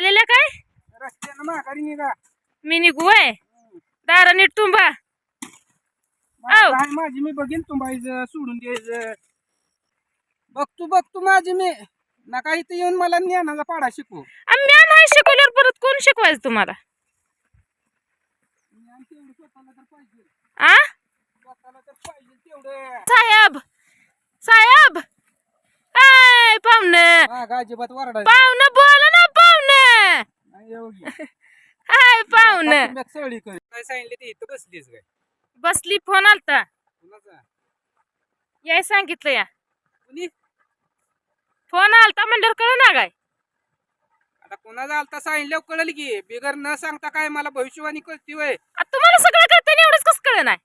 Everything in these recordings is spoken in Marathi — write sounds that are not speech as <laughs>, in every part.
आलेल्या काय? रस्त्यानं माघारी निघा. मी निघू आहे दारा नीट तुंबा. माझी मी बघीन तुम्हाला सोडून द्यायचं. बघतो बघतो माझी मी. नका इथं येऊन मला ज्ञानाचा पाडा शिकवू आम्ही नाही शिकवल्यावर परत कोण शिकवायचं तुम्हाला? ज्ञान तेवढं स्वतःला तर पाहिजे. आ? स्वतःला तर पाहिजे तेवढं. साहेब! साहेब! काय पाहुणं! हा अजिबात वरडायचं पाहुणं बोला ना पाहुणं. <laughs> बसली फोन आलता. याय सांगितलं या. फोन आलता म्हणल्यावर कळ ना काय? आता कुणाचा आलता सांगितलं कळलं की. बिगर न सांगता काय मला भविष्यवाणी कळती वय आता तुम्हाला सगळं कळतं आणि एवढंच कसं कळ नाही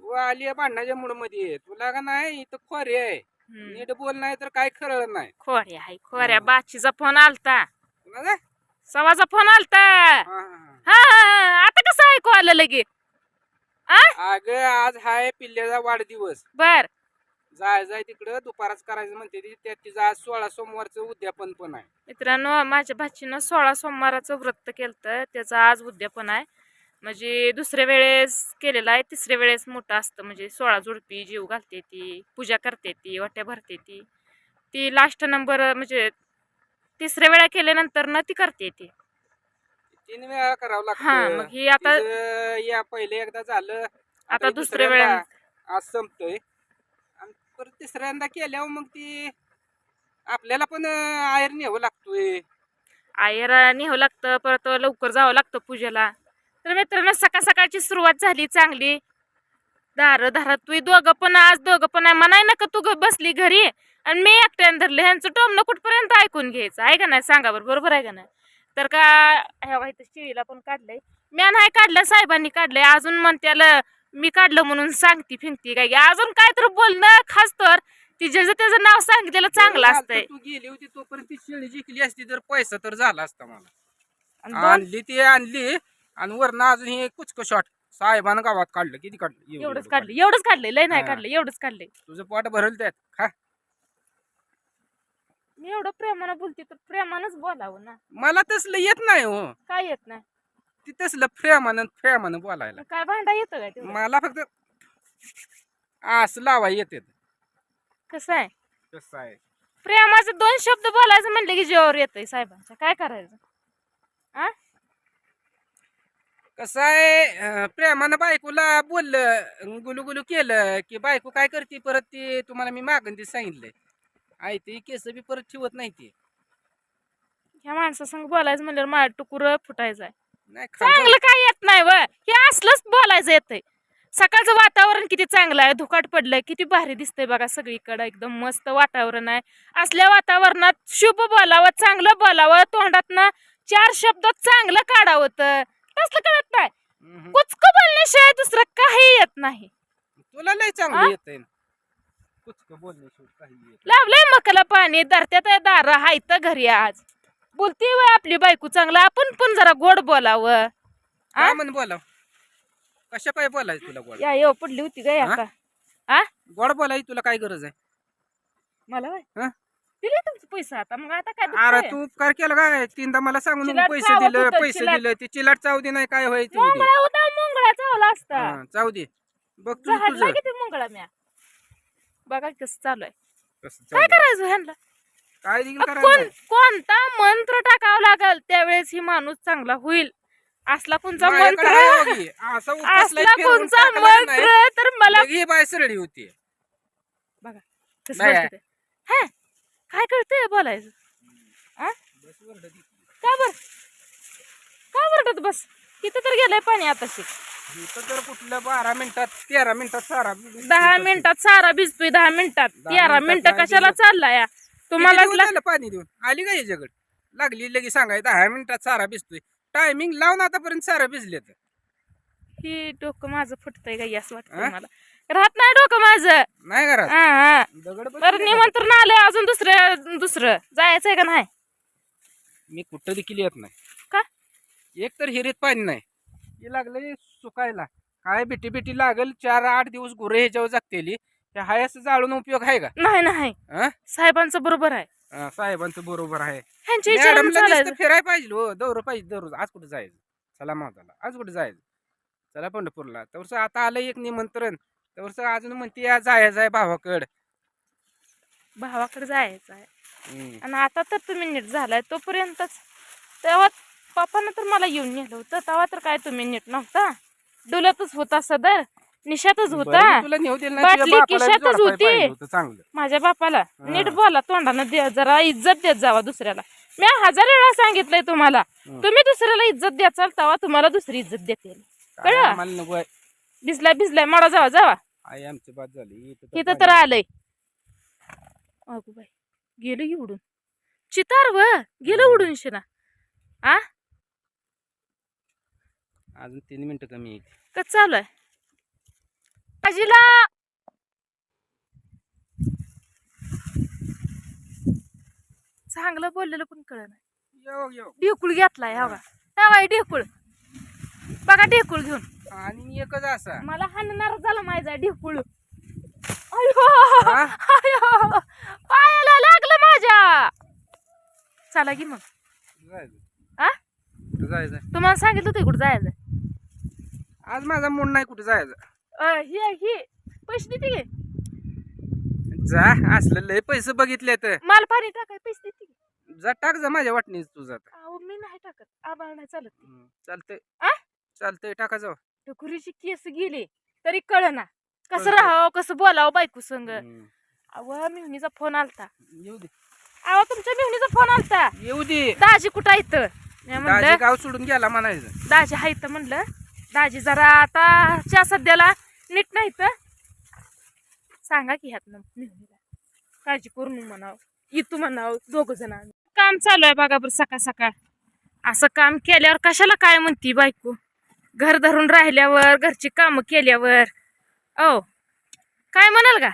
तू आली आहे भांडणाच्या मूडमध्ये. तुला का नाही? इथं खोरे आहे. नीट बोल नाही तर काय खरं नाही. खोऱ्या हाय खोऱ्या बाचीचा फोन आलता. कुणाचा? सवाचा फोन आलता. हा. आता कसं ऐकू आलं लगे? अगं आज हाय पिल्ल्याचा वाढदिवस. बर. जाय जाय तिकडं दुपारच करायचं म्हणते ती. त्यात तिचं आज सोळा सोमवारचं उद्यापन पण आहे. मित्रांनो माझ्या भाचीनं सोळा सोमवाराचं व्रत केलं त्याचं आज उद्यापन आहे. म्हणजे दुसऱ्या वेळेस केलेलं आहे. तिसऱ्या वेळेस मोठं असतं. म्हणजे सोळा जोडपी जीव घालते ती. पूजा करते ती वाट्या भरते ती. ती लास्ट नंबर म्हणजे तिसऱ्या वेळा केल्यानंतर ना ती करते ती. तीन वेळा करावं हा लागतं. मग ही आता तिचं या पहिले एकदा झालं आता हे दुसऱ्या दुसऱ्यांदा वेळा आज संपतोय. आणि परत तिसऱ्यांदा केल्यावर मग ती आपल्याला पण अं, आयर न्यावं लागतोय. आयर नेहावं लागतं परत लवकर जावं लागतं पूजेला. तर मित्रांनो सकाळ सकाळची सुरुवात झाली चांगली. दार दारात तू दोघं पण आज दोघं पण म्हणाय नका तू ग बसली घरी. आणि मी एकट्यानं धरले ह्यांचं टोमनं कुठपर्यंत ऐकून घ्यायचं? आहे का नाही? सांगा बरं बरोबर आहे का नाही? तर का ह्या वाईट शिळीला पण काढलंय. मी नाही काढलं साहेबांनी काढलंय. अजून म्हणत्याला मी काढलं म्हणून सांगती फिंगती काय अजून काय तर बोलणं खास तर. ती ज्याचं त्याचं नाव सांगितलेलं चांगलं असतंय. तू गेली होती तोपर्यंत ती शेळी जिंकली असती तर पैसा तर झाला असता मला. आणि आणली ती आणली. आणि वरनं अजून हे कुचक शॉट साहेबानं गावात काढलं किती काढलं एवढं- एवढंच एवढं काढलं एवढंच काढलंय लय नाही हा. काढलं एवढंच काढलंय. तुझं पोट भरल त्यात खा. मी एवढं प्रेमानं बोलते तर प्रेमानंच बोलावं ना. मला तसलं येत नाही हो. काय येत नाही? ती तसलं प्रेमानं प्रेमानं बोलायला. मग काय भांडा येतं काय तेवढं? मला फक्त असं लावाय येते कसं आहे? कसं आहे? प्रेमाचे दोन शब्द बोलायचं म्हणले की जेवावर येतंय साहेबांच्या काय करायचं? आ? कसं आहे प्रेमानं बायकोला बोललं गुलू गुलू केलं की बायको काय करते परत ती तुम्हाला मी मागण ते सांगितलंय. आई ती केस बी परत ठेवत नाही ती. ह्या माणसासंग बोलायचं म्हणल्यावर माझं टुकुर फुटायचं आहे नाही चांगलं काय येत नाही व. हे असलंच बोलायचं येतंय. सकाळचं वातावरण किती चांगलं आहे धुकाट पडलंय किती भारी दिसतंय बघा सगळीकडं एकदम मस्त वातावरण आहे. असल्या वातावरणात शुभ बोलावं चांगलं बोलावं तोंडातनं चार शब्द चांगलं काढावं तर. तसलं कळत नाही. हम्म. कुचक बोलण्याशिवाय दुसरं काही येत नाही. तुला लय? चांगलं येत कुचक बोलण्याशिवाय काही येत लावलंय मकाला पाणी दरत्यात दार हायत घरी आज. बोलती वय आपली बायको चांगलं आपण पण जरा गोड बोलावं? काय म्हण बोला कशा पाय बोलायचं तुला गोड? या येऊ पडली होती ग हा? गोड बोलायची तुला काय गरज आहे? मला वय हा? दिले तुमचे पैसा आता मग आता काय अरे दुखतंय? तू उपकार केला काय तीनदा मला सांगून चिलाट पैसे चावत दिले होतं, पैसे चिलाट. दिले ती चिलाट चावू दे नाही काय व्हायचं उद्या. मुंगळा होता मुंगळा चावला असता हा, दे बघ तुझं किती मुंगळा म्या बघा कसं चालू आहे कसं काय. करायचं ह्यांना काय देखील अ, करायला कोण. कोणता मंत्र टाकावा लागल त्यावेळेस ही माणूस चांगला होईल असला कोणचा माझ्याकडे मंत्र आहे होगी. असं उपसलाय असला फिरवून कोणचा टाकला नाही. मंत्र तर मला लगे ही बाय सरडी होती बघा कसं. बोलते ते. हा काय कळतंय बोलायचं? आ? का बर? का बरटत बस? तिथं तर गेलंय पाणी इथं तर कुठलं बारा मिनिटात तेरा मिनिटात सारा दहा मिनिटात सारा भिजतोय दहा मिनिटात तेरा मिनिटं कशाला. चालला या तुम्हाला झालं पाणी देऊन. आली का याच्याकडे? लागली लगे सांगाय दहा मिनिटात सारा भिजतोय. टायमिंग लावून आतापर्यंत सारा भिजले तर ही डोकं माझं फुटतंय का असं वाटतंय आ? मला. राहत नाही डोकं माझं नाही घरात हा हा दगड बसले तर का? निमंत्रण आलंय अजून दुसरं दुसरं. जायचंय का नाही? मी कुठं देखील येत नाही. का? एक तर हिरीत पाणी नाही. हे लागले सुकायला. काय बिटी बिटी लागल चार आठ दिवस गुरे ह्याच्यावर जगतेली. त्या हाय असं जाळून उपयोग आहे का? नाही नाही. हं? साहेबांचं बरोबर आहे. साहेबांचं बरोबर आहे. ह्यांच्या चालायचं. फिरायला पाहिजे हो. दौर पाहिजे दररोज. आज कुठे जायचं? चला मावताला आज कुठे जायचं? चला पंढरपूरला. तर आता आलं एक निमंत्रण. तर अजून म्हणते या जायचं आहे भावाकड. भावाकडे जायचं आहे. आणि आता तर तुम्ही नीट झालाय तोपर्यंतच. तेव्हा पप्पानं तर मला येऊन नेलं होतं. तेव्हा तर काय तुम्ही नीट नव्हता. डुलतच होता सदर. निशातच होता. बाटली जोडपाय होती. माझ्या बापाला. नीट बोला तोंडानं जरा इज्जत देत जावा दुसऱ्याला. मी हजार वेळा सांगितलंय तुम्हाला. तुम्ही दुसऱ्याला इज्जत द्याचाल तेव्हा तुम्हाला दुसरी इज्जत देते आहे. भिजलाय भिजलाय. मडा जावा जावा. इथं तर आलंय. अगो बाई गेलं की उडून. चितार व गेलं. उडून शिना. आ? अजून तीन मिनिटं कमी आहे. कस चालू आहे? आजीला! चांगलं बोललेलं पण कळ नाही ढेकुळ घेतलाय हवा. हवाय ढेकुळ. बघा ढेकुळ घेऊन. आणि एकच असा. मला हाणणार झालं माझा ढेकुळ. अयो हा? अयो पायाला लागलं माझ्या. चला की मग. जायचं. आ? कुठं जायचं? तुम्हाला सांगितलं होतं कुठं जायचं. आज माझा मूड नाही कुठे जायचं. अं, हे हे पैसे देते की? जा असलं लय पैसे बघितले तर माल पाणी टाकाय पैसे देते जा टाक जा माझ्या वाटणीच तुझं अहो मी नाही टाकत. आबाळ नाही चालत चालतंय. आ? चालतंय टाका जाऊ. टकुरीची केस गेली तरी कळना. कसं. राहावं कसं बोलावं बायको संग. अहो मिवणीचा फोन आलता. येऊ दे. अहो तुमच्या मिवणीचा फोन आलता. येऊ दे. दाजी कुठं आहेत? मी दाजी म्हणलं गाव सोडून गेला म्हणायचं. दाजी आहेत म्हणलं. दाजी जरा आताच्या सध्याला नीट नाही तर सांगा की ह्यात मिवणीला काळजी करून म्हणाव. इतू म्हणाव दोघ जण काम चालू आहे बघा बरं सकाळ सकाळ. असं काम केल्यावर कशाला काय म्हणती बायको? घर धरून राहिल्यावर घरची कामं केल्यावर. ओ काय म्हणाल का?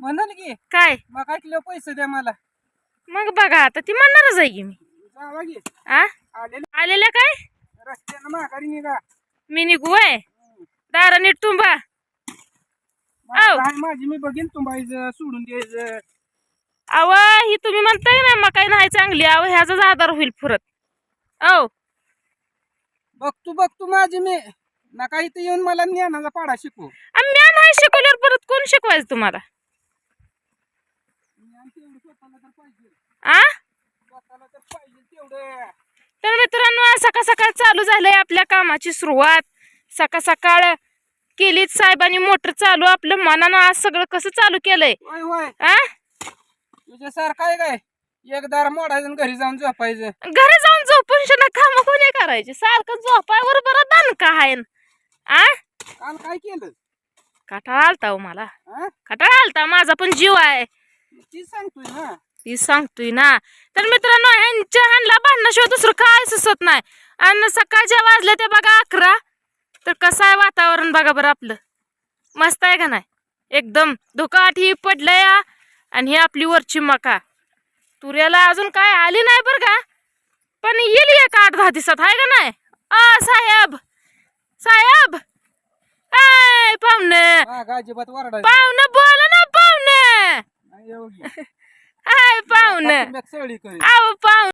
म्हणाल की काय? मग काय किलो पैसे द्या मला. मग बघा आता ती म्हणणारच आहे की मी. जावा की. आ? आलेले आलेल्या काय? रस्त्यानं माघारी निघा. मी निघू आहे दारा नीट. काय माझी मी बघीन तुम्हाला सोडून द्यायचं. अव ही तुम्ही म्हणताय ना मग काही नाही चांगली. अव ह्याचाच आधार होईल फुरत औ. बघतो बघतो माझी मी. नका इथं येऊन मला ज्ञानाचा पाडा शिकू शिकवल्यावर परत कोण शिकवायचं तुम्हाला? तर आ? मित्रांनो सकाळ सकाळ चालू झालंय आपल्या कामाची सुरुवात. सकाळ सकाळ केलीच साहेबांनी मोटर चालू आपलं मनानं आज सगळं कसं चालू केलंय? काय? एक दार मोडायचं घरी जाऊन झोपायचं. घरी जाऊन झोपून काम कोणी करायचे? सारखं झोपायवर बरं दणका आहे काय केलं? कटाळा आलता हो मला. हा? कटाळा आलता माझा पण जीव आहे. तीच सांगतोय ना. ती सांगतोय ना. तर मित्रांनो ह्यांच्या ह्यांना भांडणाशिवाय दुसरं काय सुचत नाही. आणि सकाळच्या वाजल्या ते बघा अकरा. तर कसं आहे वातावरण बघा बरं आपलं. मस्त आहे का नाही? एकदम धुकाट ही पडलंय आणि ही आपली वरची मका. तुऱ्याला अजून काय आली नाही बरं का? पण येईल एक आठ दहा दिवसात आहे का नाही? आ साहेब! साहेब! ऐ पाहुणे. हा गाजीबात वरडायचं पाहुणे बोला ना पाहुणे. नाही येऊ की. हाय <laughs> पाहुणे. आव पाहुणे.